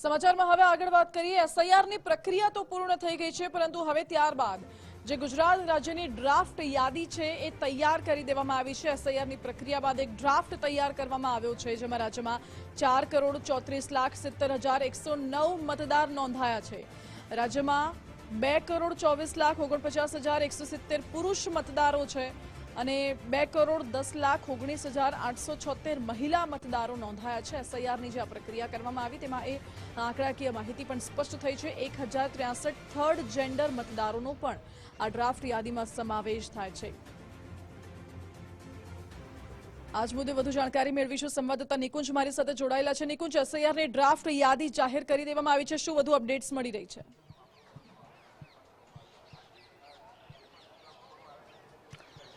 સમાચારમાં હવે આગળ વાત કરીએ. એસઆઈઆરની પ્રક્રિયા તો પૂર્ણ થઈ ગઈ છે, પરંતુ હવે ત્યારબાદ જે ગુજરાત રાજ્યની ડ્રાફ્ટ યાદી છે એ તૈયાર કરી દેવામાં આવી છે. એસઆઈઆરની પ્રક્રિયા બાદ એક ડ્રાફ્ટ તૈયાર કરવામાં આવ્યો છે, જેમાં રાજ્યમાં ચાર કરોડ ચોત્રીસ લાખ સિત્તેર હજાર એકસો નવ મતદાર નોંધાયા છે. રાજ્યમાં બે કરોડ ચોવીસ લાખ ઓગણપચાસ હજાર એકસો સિત્તેર પુરુષ મતદારો છે. અને બે કરોડ દસ લાખ ઓગણીસ હજાર આઠસો છોતેર મહિલા મતદારો નોંધાયા છે. એસઆઈઆરની જે આ પ્રક્રિયા કરવામાં આવી તેમાં એ આંકડાકીય માહિતી પણ સ્પષ્ટ થઈ છે. એક હજાર ત્રેસઠ થર્ડ જેન્ડર મતદારોનો પણ આ ડ્રાફ્ટ યાદીમાં સમાવેશ થાય છે. આજ મુદ્દે વધુ જાણકારી મેળવીશું. સંવાદદાતા નિકુંજ મારી સાથે જોડાયેલા છે. નિકુંજ, એસઆઈઆરની ડ્રાફ્ટ યાદી જાહેર કરી દેવામાં આવી છે. શું વધુ અપડેટ્સ મળી રહી છે?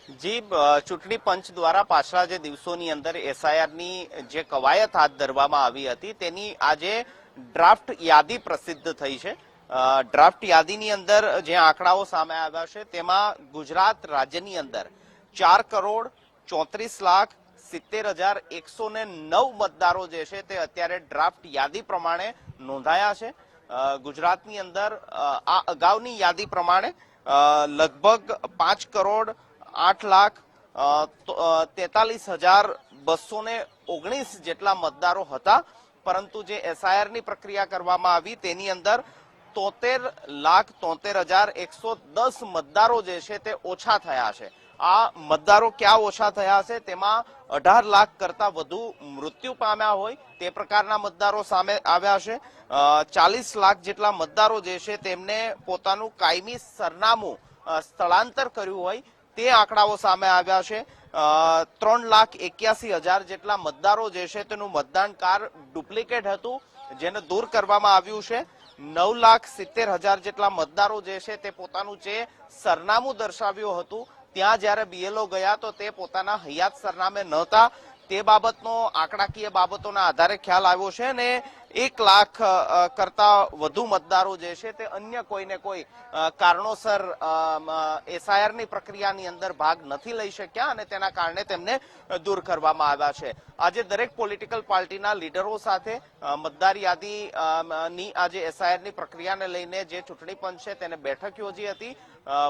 જી ચૂંટણી પંચ દ્વારા પાછલા જે દિવસોની અંદર એસઆઈઆરની જે કવાયત હાથ ધરવામાં આવી હતી, તેની આજે ડ્રાફ્ટ યાદી પ્રસિદ્ધ થઈ છે. ડ્રાફ્ટ યાદીની અંદર જે આંકડાઓ સામે આવ્યા છે, તેમાં ગુજરાત રાજ્યની અંદર ચાર કરોડ ચોત્રીસ લાખ સિત્તેર હજાર એકસો ને નવ મતદારો જે છે તે અત્યારે ડ્રાફ્ટ યાદી પ્રમાણે નોંધાયા છે. ગુજરાતની અંદર આ અગાઉની યાદી પ્રમાણે લગભગ પાંચ કરોડ આઠ લાખ તેતાલીસ હજાર બસો ને ઓગણીસ જેટલા મતદારો હતા. પરંતુ જે એસઆઈઆરની પ્રક્રિયા કરવામાં આવી તેની અંદર તોતેર લાખ તોતેર હજાર એકસો દસ મતદારો જે છે તે ઓછા થયા છે. આ મતદારો ક્યાં ઓછા થયા છે તેમાં અઢાર લાખ કરતા વધુ મૃત્યુ પામ્યા હોય તે પ્રકારના મતદારો સામે આવ્યા છે. ચાલીસ લાખ જેટલા મતદારો જે છે તેમને પોતાનું કાયમી સરનામું સ્થળાંતર કર્યું હોય તે આંકડાઓ સામે આવ્યા છે. ત્રણ લાખ એક્યાસી હજાર જેટલા મતદારો જે છે તેનું મતદાન કાર ડુપ્લિકેટ હતું, જેને દૂર કરવામાં આવ્યું છે. નવ લાખ સિત્તેર હજાર જેટલા મતદારો જે છે તે પોતાનું જે સરનામું દર્શાવ્યું હતું, ત્યાં જ્યારે બીએલઓ ગયા તો તે પોતાના હયાત સરનામે નહોતા. તે બાબતનો આંકડાકીય બાબતોના આધારે ખ્યાલ આવ્યો છે અને એક લાખ કરતા વધુ મતદારો જે છે તે અન્ય કોઈને કોઈ કારણોસર એસઆઈઆરની પ્રક્રિયાની અંદર ભાગ નથી લઈ શક્યા અને તેના કારણે તેમને દૂર કરવામાં આવ્યા છે. આજે દરેક પોલિટિકલ પાર્ટીના લીડરો સાથે મતદાર યાદી ની આજે એસઆઈઆરની પ્રક્રિયાને લઈને જે ચૂંટણી પંચ છે તેને બેઠક યોજી હતી.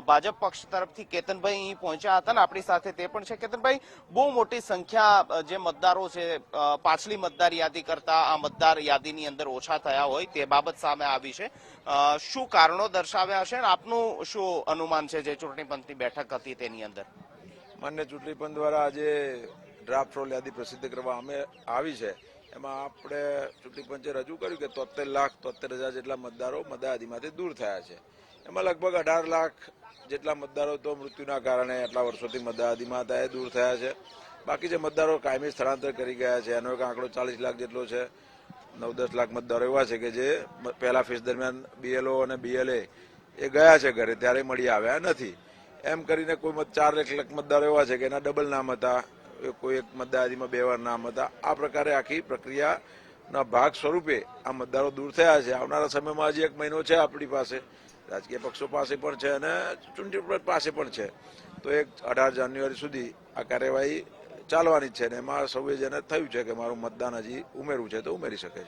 ભાજપ પક્ષ તરફથી કેતનભાઈ અહીં પહોંચ્યા હતા અને આપણી સાથે તે પણ છે. કેતનભાઈ, બહુ મોટી સંખ્યા જે મતદારો છે પાછલી મતદાર યાદી કરતા આ મતદાર યાદીની અંદર ઓછા થયા હોય તે બાબત સામે આવી છે. શું કારણો દર્શાવ્યા છે અને આપનું શું અનુમાન છે જે ચૂંટણી પંચની બેઠક હતી તેની અંદર? માન્ય ચૂંટણી પંચ દ્વારા આજે ડ્રાફ્ટ રોલ યાદી પ્રસિદ્ધ કરવા અમે આવી છે. એમાં આપણે ચૂંટણી પંચે રજૂ કર્યું કે તોતેર લાખ તોતેર હજાર જેટલા મતદારો મતદાયાદીમાંથી દૂર થયા છે. એમાં લગભગ અઢાર લાખ જેટલા મતદારો તો મૃત્યુના કારણે આટલા વર્ષોથી મતદાયાદીમાં હતા એ દૂર થયા છે. બાકી જે મતદારો કાયમી સ્થળાંતર કરી ગયા છે, એનો એક આંકડો ચાલીસ લાખ જેટલો છે. નવ દસ લાખ મતદારો એવા છે કે જે પહેલા ફેઝ દરમિયાન બીએલઓ અને બીએલએ એ ગયા છે ઘરે, ત્યારે મળી આવ્યા નથી. એમ કરીને કોઈ મત, ચાર લાખ મતદારો એવા છે કે એના ડબલ નામ હતા કોઈ એક મતદારીમાં બે વાર નામ હતા. આ પ્રકારે આખી પ્રક્રિયાના ભાગ સ્વરૂપે આ મતદારો દૂર થયા છે. આવનારા સમયમાં હજી એક મહિનો છે આપણી પાસે. રાજકીય પક્ષો પાસે પણ છે અને ચૂંટણી પાસે પણ છે. તો એક અઢાર જાન્યુઆરી સુધી આ કાર્યવાહી ચાલવાની છે ને એમાં સૌએ જેને થયું છે કે મારું મતદાન હજી ઉમેરવું છે તો ઉમેરી શકે છે.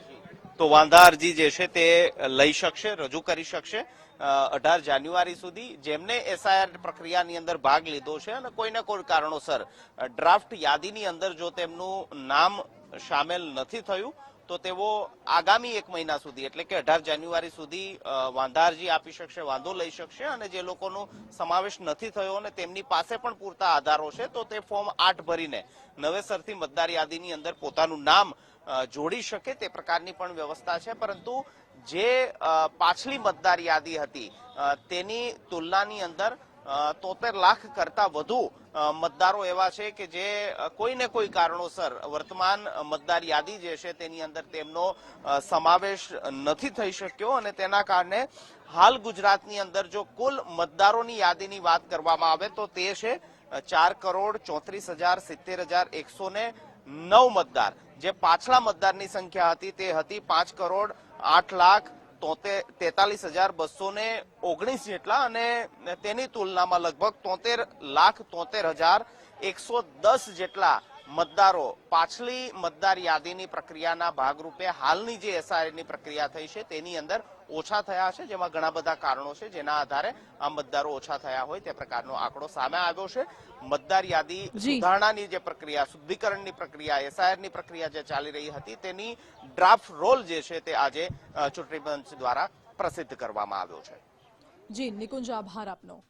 તો વાંધા અરજી જે છે તે લઈ શકશે, રજૂ કરી શકશે અઢાર જાન્યુઆરી સુધી જેમને એસઆઈઆર પ્રક્રિયાની અંદર ભાગ લીધો છે અને કોઈને કોઈ કારણોસર ડ્રાફ્ટ યાદીની અંદર જો તેમનું નામ સામેલ નથી થયું તો તેઓ આગામી એક મહિના સુધી, એટલે કે અઢાર જાન્યુઆરી સુધી વાંધા અરજી આપી શકશે, વાંધો લઈ શકશે અને જે લોકોનો સમાવેશ નથી થયો અને તેમની પાસે પણ પૂરતા આધારો છે, તો તે ફોર્મ આઠ ભરીને નવેસરથી મતદાર યાદીની અંદર પોતાનું નામ જોડી શકે તે પ્રકારની પણ વ્યવસ્થા છે. પરંતુ જે પાછલી મતદાર યાદી હતી તેની તુલનાની અંદર તોતેર લાખ કરતા વધુ મતદારો એવા છે કે જે કોઈને કોઈ કારણોસર વર્તમાન મતદાર યાદી જે છે તેની અંદર તેમનો સમાવેશ નથી થઈ શક્યો અને તેના કારણે હાલ ગુજરાતની અંદર જો કુલ મતદારોની યાદીની વાત કરવામાં આવે તો તે છે ચાર કરોડ ચોત્રીસ હજાર સિત્તેર હજાર એકસો ને નવ મતદાર. જે પાછલા મતદારની સંખ્યા હતી તે હતી પાંચ કરોડ આઠ લાખ તેતાલીસ હજાર બસો ને ઓગણીસ જેટલા અને તેની તુલનામાં લગભગ તોતેર લાખ તોતેર હજાર એકસો દસ જેટલા મતદારો પાછલી મતદાર યાદીની પ્રક્રિયાના ભાગરૂપે હાલની જે એસઆરએની પ્રક્રિયા થઈ છે તેની અંદર ઓછા થયા છે જેમાં ઘણા બધા કારણો છે જેના આધારે આ મતદારો ઓછા થયા હોય તે પ્રકારનો આંકડો સામે આવ્યો છે. મતદાર યાદી સુધારણાની જે પ્રક્રિયા શુદ્ધિકરણની પ્રક્રિયા એસઆઈઆરની પ્રક્રિયા જે ચાલી રહી હતી તેની ડ્રાફ્ટ રોલ જે છે તે આજે ચૂંટણી પંચ દ્વારા પ્રસિદ્ધ કરવામાં આવ્યો છે. જી નિકુંજ આભાર આપનો.